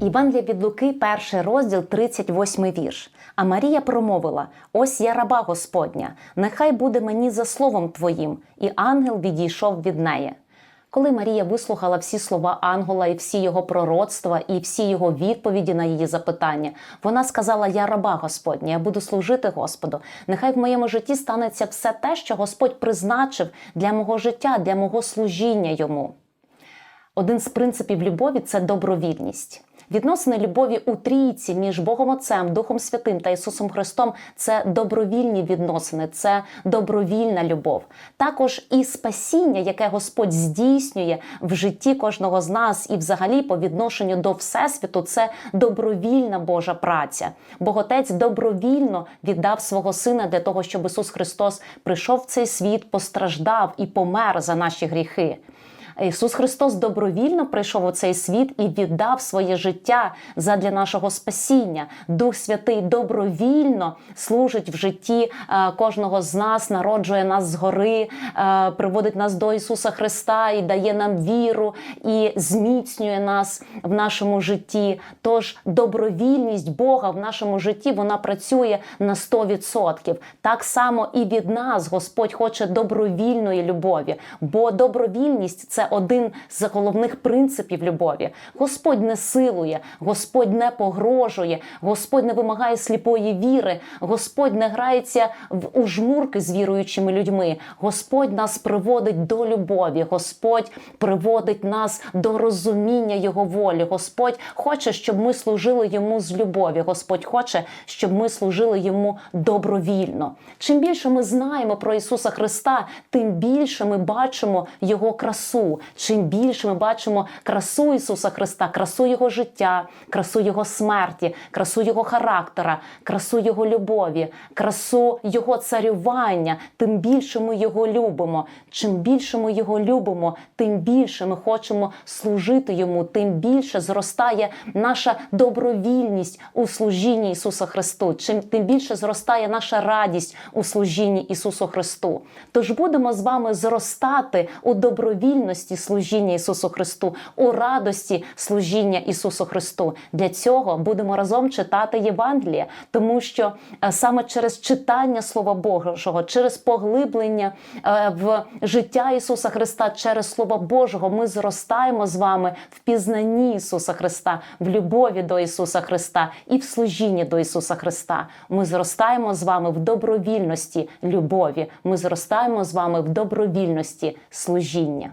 Івангелія від Луки, перший розділ, 38 вірш. А Марія промовила: Ось я раба Господня, нехай буде мені за словом твоїм. І ангел відійшов від неї. Коли Марія вислухала всі слова ангела і всі його пророцтва, і всі його відповіді на її запитання, вона сказала: Я раба Господня, я буду служити Господу. Нехай в моєму житті станеться все те, що Господь призначив для мого життя, для мого служіння йому. Один з принципів любові це добровільність. Відносини любові у трійці між Богом Отцем, Духом Святим та Ісусом Христом це добровільні відносини, це добровільна любов. Також і спасіння, яке Господь здійснює в житті кожного з нас, і взагалі по відношенню до Всесвіту, це добровільна Божа праця. Бог Отець добровільно віддав свого сина для того, щоб Ісус Христос прийшов в цей світ, постраждав і помер за наші гріхи. Ісус Христос добровільно прийшов у цей світ і віддав своє життя задля нашого спасіння. Дух Святий добровільно служить в житті е, кожного з нас, народжує нас згори, е, приводить нас до Ісуса Христа і дає нам віру і зміцнює нас в нашому житті. Тож добровільність Бога в нашому житті вона працює на 100%. Так само і від нас Господь хоче добровільної любові, бо добровільність це один з головних принципів любові. Господь не силує, Господь не погрожує, Господь не вимагає сліпої віри, Господь не грається в у жмурки з віруючими людьми. Господь нас приводить до любові, Господь приводить нас до розуміння Його волі. Господь хоче, щоб ми служили йому з любові. Господь хоче, щоб ми служили йому добровільно. Чим більше ми знаємо про Ісуса Христа, тим більше ми бачимо Його красу. Чим більше ми бачимо красу Ісуса Христа, красу Його життя, красу Його смерті, красу Його характера, красу Його любові, красу Його царювання, тим більше ми Його любимо. Чим більше ми Його любимо, тим більше ми хочемо служити Йому, тим більше зростає наша добровільність у служінні Ісуса Христу. Чим тим більше зростає наша радість у служінні Ісусу Христу. Тож будемо з вами зростати у добровільності служіння Ісусу Христу, у радості служіння Ісусу Христу. Для цього будемо разом читати Євангеліє, тому що е, саме через читання Слова Божого, через поглиблення е, в життя Ісуса Христа, через Слово Божого, ми зростаємо з вами в пізнанні Ісуса Христа, в любові до Ісуса Христа і в служінні до Ісуса Христа. Ми зростаємо з вами в добровільності любові. Ми зростаємо з вами в добровільності служіння.